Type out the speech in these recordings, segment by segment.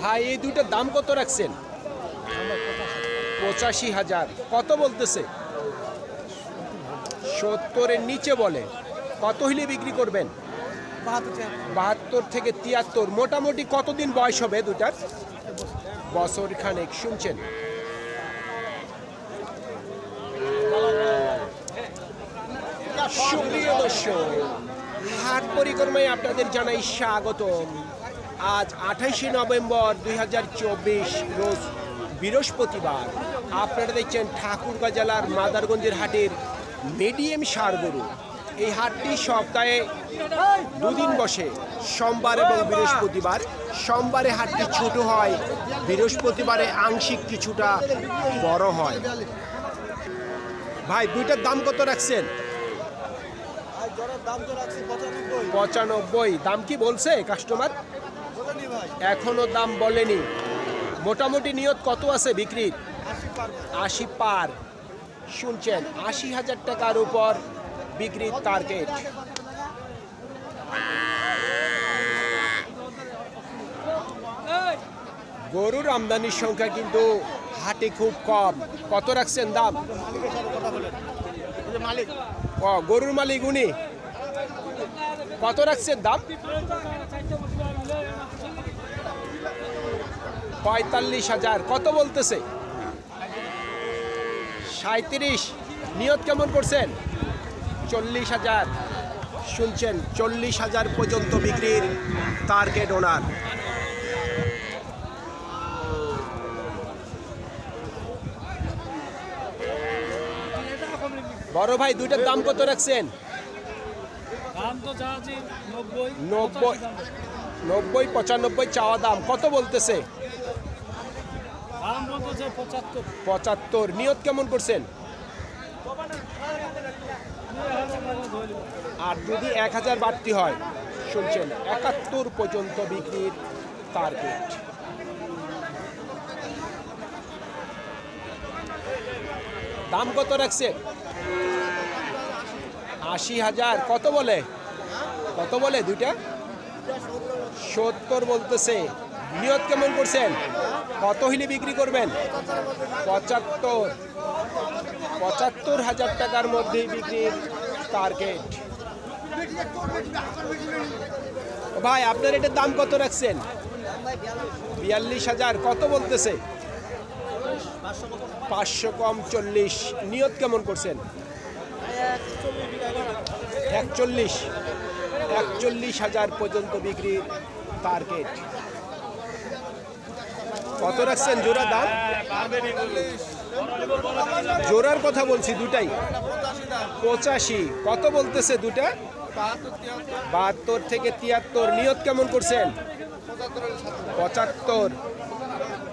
ভাই এই দুইটার দাম কত রাখছেন? পঁচাশি হাজার। কত বলতেছে? সত্তরের নিচে বলে। কত হইলে বিক্রি করবেন? বাহাত্তর থেকে তিয়াত্তর। মোটামুটি কতদিন বয়স হবে দুটার বছর খানেক শুনছেন? সুপ্রিয় দর্শক হাট পরিক্রমায় আপনাদের জানাই স্বাগতম। আজ আঠাইশে নভেম্বর দুই হাজার চব্বিশ, রোজ বৃহস্পতিবার। আপনারা দেখছেন ঠাকুরগাঁ জেলার মাদারগঞ্জের হাটের মিডিয়াম সার গরু। এই হাটটি সপ্তাহে দুদিন বসে, সোমবার এবং বৃহস্পতিবার। সোমবারে হাটটি ছোট হয়, বৃহস্পতিবারে আংশিক কিছুটা বড় হয়। ভাই, দুইটার দাম কত রাখছেন? পঁচানব্বই। দাম কি বলছে কাস্টমার? এখনও দাম বলেনি। মোটামুটি নিয়ত কত আছে বিক্রির? আশি পার। শুনছেন, আশি হাজার টাকার উপর বিক্রির টার্গেট গরুর আমদানির সংখ্যা কিন্তু হাটে খুব কম। কত রাখছেন দাম? গরুর মালিক উনি। কত রাখছেন দাম? পঁয়তাল্লিশ হাজার। কত বলতেছে? সাঁত্রিশ নিয়ত কেমন করছেন? চল্লিশ হাজার। শুনছেন চল্লিশ হাজার পর্যন্ত বিক্রির টার্গেট ওনার বড় ভাই দুইটার দাম কত রাখছেন? নব্বই নব্বই পঁচানব্বই চাওয়া দাম। কত বলতেছে? পঁচাত্তর। নিয়ত কেমন করছেন? আর যদি এক হাজার বাড়তি হয়, শুনছেন, একাত্তর পর্যন্ত বিক্রির টার্গেট দাম কত রাখছেন? আশি হাজার। কত বলে? কত বলে দুইটা? সত্তর বলতেছে। নিয়ত কেমন করছেন? কত হইলে বিক্রি করবেন? পঁচাত্তর। পঁচাত্তর হাজার টাকার মধ্যেই বিক্রির টার্গেট ভাই, আপনার এটার দাম কত রাখছেন? বিয়াল্লিশ হাজার, কত বলতেছে? পাঁচশো কম চল্লিশ। নিয়ত কেমন করছেন? একচল্লিশ। একচল্লিশ হাজার পর্যন্ত বিক্রির টার্গেট কত রাখছেন জোড়া দাম? জোড়ার কথা বলছি, দুটাই। পঁচাশি। কত বলতেছে দুটা? বাহাত্তর থেকে তিয়াত্তর। নিয়ত কেমন করছেন? পঁচাত্তর।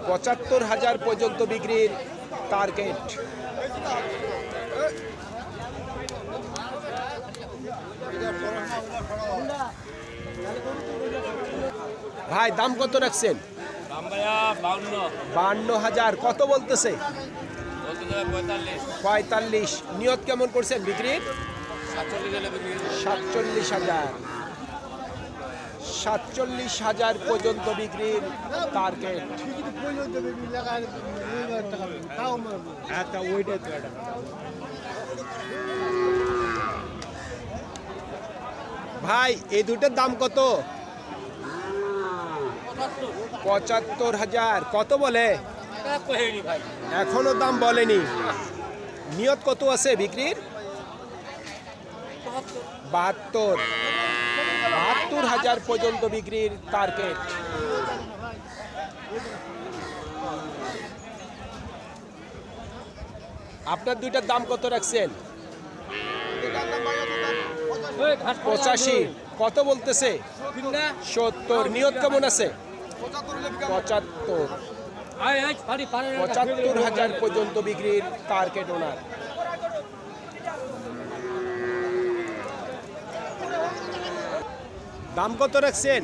পঁচাত্তর হাজার পর্যন্ত বিক্রির টার্গেট ভাই, দাম কত রাখছেন? বান্ন হাজার। কত বলতেছে? পঁয়তাল্লিশ। নিয়ত কেমন করছেন বিক্রির বিক্রি সাতচল্লিশ হাজার। সাতচল্লিশ হাজার পর্যন্ত বিক্রির টার্গেট ভাই এই দুটোর দাম কত? পঁচাত্তর হাজার। কত বলে? এখনও দাম বলেনি। নিয়ত কত আছে বিক্রির? বাহাত্তর। বাহাত্তর হাজার পর্যন্ত বিক্রির টার্গেট আপনার দুইটার দাম কত রাখছেন? পঁচাশি। কত বলতেছে? সত্তর। নিয়ত কেমন আছে? পঁচাত্তর। পঁচাত্তর হাজার পর্যন্ত বিক্রির টার্গেট ওনার দাম কত রাখছেন?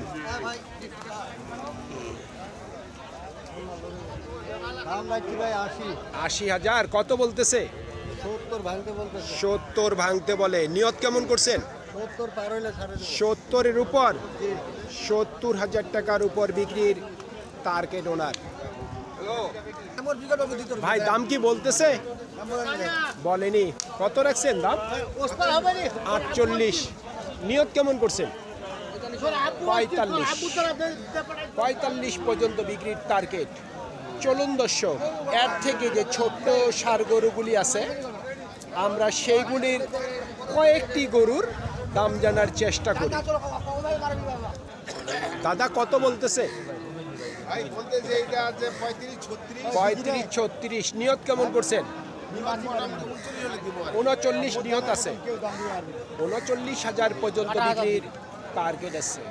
আশি। হাজার। কত বলতেছে। সত্তর ভাঙতে বলে। নিয়ত কেমন করছেন? সত্তরের উপর? সত্তর হাজার টাকার উপর বিক্রির টার্গেট ওনার ভাই দাম কি বলতেছে? বলেনি কত রাখছেন দাম? আটচল্লিশ। নিয়ত কেমন করছেন? পঁয়তাল্লিশ। পঁয়তাল্লিশ পর্যন্ত বিক্রির টার্গেট চলুন দর্শক এর থেকে যে ছোট্ট সার গরুগুলি আছে আমরা সেইগুলির কয়েকটি গরুর দাম জানার চেষ্টা করি। দাদা কত বলতেছে? পঁয়ত্রিশ ছত্রিশ। নিয়ত কেমন করছেন। উনচল্লিশ নিহত আছে। উনচল্লিশ হাজার পর্যন্ত বিক্রির টার্গেট আছে।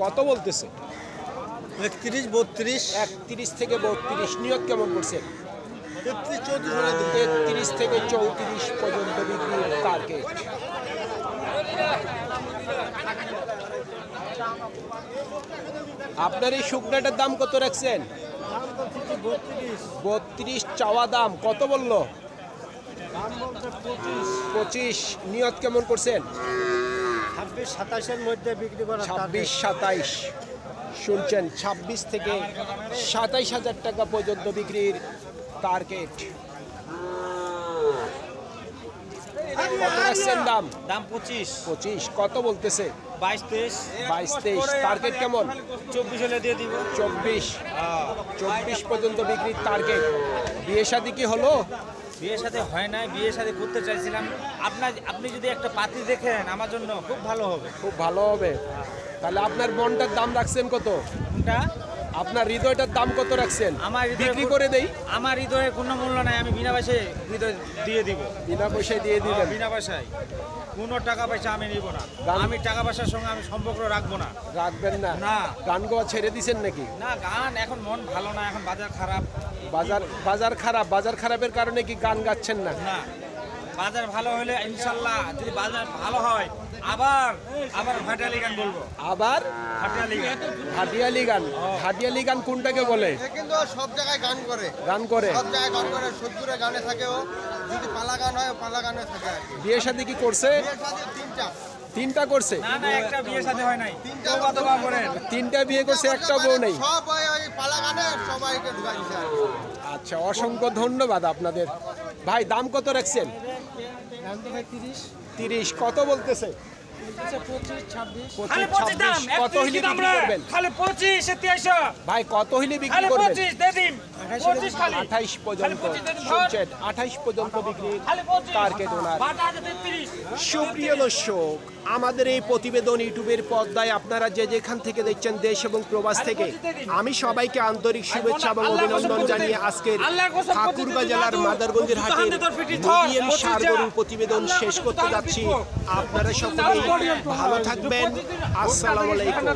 কত বলতেছে? একত্রিশ বত্রিশ। একত্রিশ থেকে বত্রিশ নিয়ত কেমন করছে? তেত্রিশ চৌত্রিশ হলে দিব থেকে চৌত্রিশ পর্যন্ত বিক্রির টার্গেট আপনার এই শুকনাটার দাম কত রাখছেন? বত্রিশ চাওয়া দাম কত বলল? পঁচিশ নিয়ত কেমন করছেন? ছাব্বিশ সাতাশের মধ্যে বিক্রি করা ছাব্বিশ সাতাইশ। শুনছেন ছাব্বিশ থেকে সাতাইশ হাজার টাকা পর্যন্ত বিক্রির টার্গেট দাম? দাম পঁচিশ। পঁচিশ কত বলতেছে? বাইশ তেইশ। বাইশ তেইশ টার্গেট কেমন? চব্বিশ হলে দিয়ে দিব। চব্বিশ চব্বিশ পর্যন্ত বিক্রির টার্গেট বিয়ে শাদি কি হলো? বিয়ের সাথে হয় নাই বিয়ের সাথে করতে চাইছিলাম। আপনার আপনি যদি একটা পাতি দেখেন আমার জন্য খুব ভালো হবে। খুব ভালো হবে। তাহলে আপনার মনটার দাম রাখছেন কত? আপনার হৃদয়টার দাম কত রাখছেন? আমার বিক্রি করে দেই। আমার হৃদয়ে কোনো মূল্য নাই আমি বিনা পয়সায় হৃদয় দিয়ে দিব। বিনা পয়সায় দিয়ে দিবেন। বিনা পয়সায়। কোনো টাকা পয়সা আমি নিব না। আমি টাকা পয়সার সঙ্গে আমি সম্পর্ক রাখব না। রাখবেন না? না। গান গাওয়া ছেড়ে দিছেন নাকি? না গান এখন মন ভালো না এখন বাজার খারাপ। বাজার বাজার খারাপ। বাজার খারাপের কারণে কি গান গাচ্ছেন না? না। বাজার ভালো হলে ইনশাল্লাহ যদি বাজার ভালো হয় আবার গান বলব। আবার গান। কোনটাকে বলে? কিন্তু সব জায়গায় গান করে। গান করে? সব জায়গায় গান করে সত্তরে গানে থাকে ও। যদি পালা গান হয় পালা গানে থাকে কি। বিয়ে শাদি কি করছে? বিয়ের সাথে তিনটা। তিনটা করছে? না না একটা বিয়ের সাথে হয় নাই। তিনটা করেন। বিয়ে করছে একটা বউ নেই। সব ওই ওই পালা গানে সবাইকে ঢুকাই দিছে আচ্ছা অসংখ্য ধন্যবাদ আপনাদের। ভাই দাম কত রাখছেন? তিরিশ। কত বলতেছে? কত হিলি বিক্রি করবেন? খালি পঁচিশ তেইশ ভাই কত হিলি বিক্রি খালি করবেন? আঠাইশ পর্যন্ত। শুনছেন আঠাইশ পর্যন্ত বিক্রির টার্গেট ওনার সুপ্রিয় দর্শক আমাদের এই প্রতিবেদন ইউটিউবের পর্দায় আপনারা যে যেখান থেকে দেখছেন দেশ এবং প্রবাস থেকে আমি সবাইকে আন্তরিক শুভেচ্ছা এবং অভিনন্দন জানিয়ে আজকের ঠাকুরগাঁ জেলার মাদারগঞ্জের হাটের মিডিয়াম সারগরুর প্রতিবেদন শেষ করতে যাচ্ছি। আপনারা সকলেই ভালো থাকবেন। আসসালামু আলাইকুম।